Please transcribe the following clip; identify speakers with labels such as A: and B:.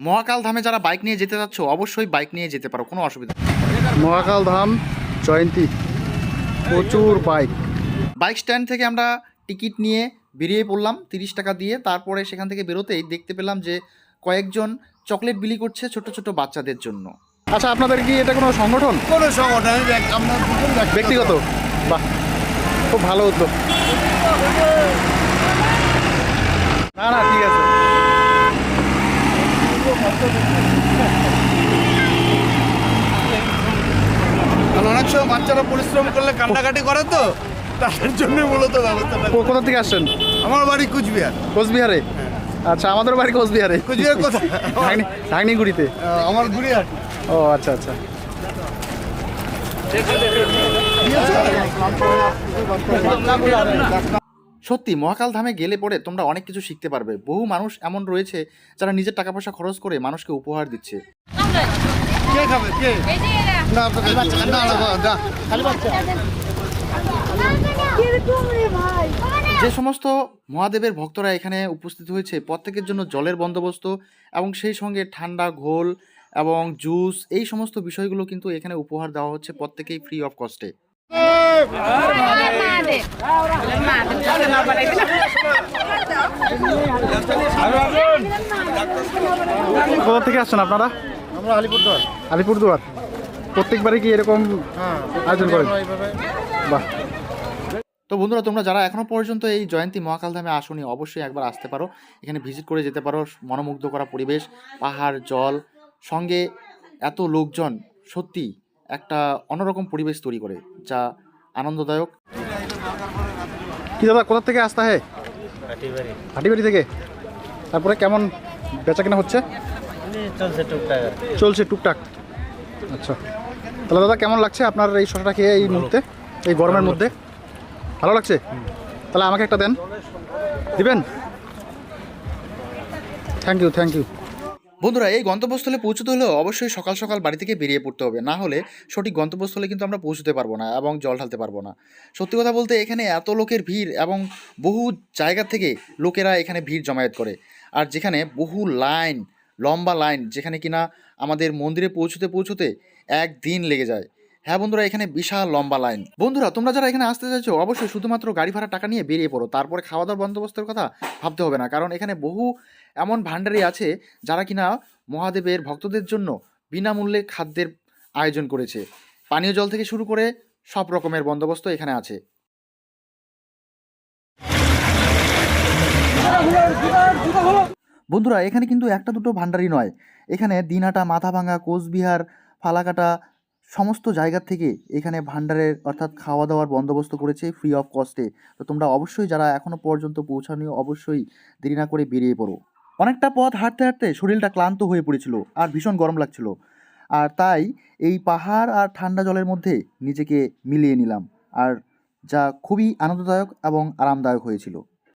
A: মহাকাল ধামে যারা বাইক নিয়ে যেতে যাচ্ছ অবশ্যই বাইক নিয়ে যেতে পারো কোনো অসুবিধা নেই।
B: মহাকাল ধাম জয়ন্তী। প্রচুর বাইক।
A: বাইক স্ট্যান্ড থেকে আমরা টিকিট নিয়ে বেরিয়ে পড়লাম তিরিশ টাকা দিয়ে। তারপরে সেখান থেকে বেরোতেই দেখতে পেলাম যে কয়েকজন চকলেট বিলি করছে ছোট ছোট বাচ্চাদের জন্য।
B: আচ্ছা আপনাদের কি এটা কোনো সংগঠন?
C: কোনো সংগঠন। ব্যক্তিগত।
B: বাহ খুব ভালো উদ্যোগ না না ঠিক আছে
C: কারণ অনেক সময় বাচ্চারা পরিশ্রম করলে কান্নাকাটি করে তো তাদের জন্য মূলত ব্যবস্থাটা
B: কোথা থেকে আসছেন?
C: আমার বাড়ি কুচবিহার।
B: কোচবিহারে? আচ্ছা আমাদের বাড়ি কোচবিহারে।
C: কুচবিহার কোথায়?
B: ঢাকনি ঢাকনিগুড়িতে।
C: আমার গুড়িহাট
B: ও আচ্ছা আচ্ছা।
A: সত্যি মহাকাল ধামে গেলে পরে তোমরা অনেক কিছু শিখতে পারবে। বহু মানুষ এমন রয়েছে যারা নিজের টাকা পয়সা খরচ করে মানুষকে উপহার দিচ্ছে।
C: কে খাবে কে
D: যে
C: না আপনাকে বাচ্চা না না না, না
D: কীরকম রে ভাই
A: যে সমস্ত মহাদেবের ভক্তরা এখানে উপস্থিত হয়েছে প্রত্যেকের জন্য জলের বন্দোবস্ত এবং সেই সঙ্গে ঠান্ডা ঘোল এবং জুস এই সমস্ত বিষয়গুলো কিন্তু এখানে উপহার দেওয়া হচ্ছে প্রত্যেকেই ফ্রি অফ কস্টে
B: কোথা থেকে আসছেন আপনারা?
C: আমরা আলিপুরদুয়ার।
B: আলিপুরদুয়ার? প্রত্যেকবারে কি এরকম
C: হ্যাঁ
B: আয়োজন করেন? বাহ।
A: তো বন্ধুরা তোমরা যারা এখনও পর্যন্ত এই জয়ন্তী মহাকাল ধামে আসোনি অবশ্যই একবার আসতে পারো। এখানে ভিজিট করে যেতে পারো মনোমুগ্ধ করা পরিবেশ পাহাড় জল সঙ্গে এত লোকজন সত্যি একটা অন্যরকম পরিবেশ তৈরি করে যা আনন্দদায়ক।
B: কি দাদা কোথা থেকে আসতে হয় হাটিবাড়ি। থেকে? তারপরে কেমন বেচা কেনা হচ্ছে?
E: চলছে টুকটাক
B: চলছে টুকটাক। আচ্ছা। তাহলে দাদা কেমন লাগছে আপনার এই শসাটা খেয়ে এই মুহূর্তে? এই গরমের মধ্যে? ভালো লাগছে? তাহলে আমাকে একটা দেন। দিবেন? থ্যাংক ইউ থ্যাংক ইউ
A: বন্ধুরা এই গন্তব্যস্থলে পৌঁছতে হলেও অবশ্যই সকাল সকাল বাড়ি থেকে বেরিয়ে পড়তে হবে। না হলে সঠিক গন্তব্যস্থলে কিন্তু আমরা পৌঁছতে পারব না এবং জল ঢালতে পারব না। সত্যি কথা বলতে এখানে এত লোকের ভিড় এবং বহু জায়গা থেকে লোকেরা এখানে ভিড় জমায়েত করে। আর যেখানে বহু লাইন লম্বা লাইন যেখানে কিনা আমাদের মন্দিরে পৌঁছতে পৌঁছতে একদিন লেগে যায়। হ্যাঁ বন্ধুরা, এখানে বিশাল লম্বা লাইন। বন্ধুরা, তোমরা যারা এখানে আসতে চাইছো, অবশ্যই শুধুমাত্র গাড়ি ভাড়া টাকা নিয়ে বেরিয়ে পড়ো। তারপরে খাওয়া দাওয়ার বন্দোবস্তের কথা ভাবতে হবে না, কারণ এখানে বহু এমন ভাণ্ডারি আছে যারা কিনা মহাদেবের ভক্তদের জন্য বিনামূল্যে খাদ্যের আয়োজন করেছে। পানীয় জল থেকে শুরু করে সব রকমের বন্দোবস্ত এখানে আছে। বন্ধুরা, এখানে কিন্তু একটা দুটো ভাণ্ডারি নয়। এখানে দিনহাটা মাথাভাঙা কোচবিহার, ফালাকাটা সমস্ত জায়গার থেকে এখানে ভাণ্ডারের অর্থাৎ খাওয়া দাওয়ার বন্দোবস্ত করেছে ফ্রি অফ কস্টে তো তোমরা অবশ্যই যারা এখনও পর্যন্ত পৌঁছানো অবশ্যই দেরি না করে বেরিয়ে পড়ো। অনেকটা পথ হাঁটতে হাঁটতে শরীরটা ক্লান্ত হয়ে পড়েছিল আর ভীষণ গরম লাগছিল। আর তাই এই পাহাড় আর ঠান্ডা জলের মধ্যে নিজেকে মিলিয়ে নিলাম। আর যা খুবই আনন্দদায়ক এবং আরামদায়ক হয়েছিল।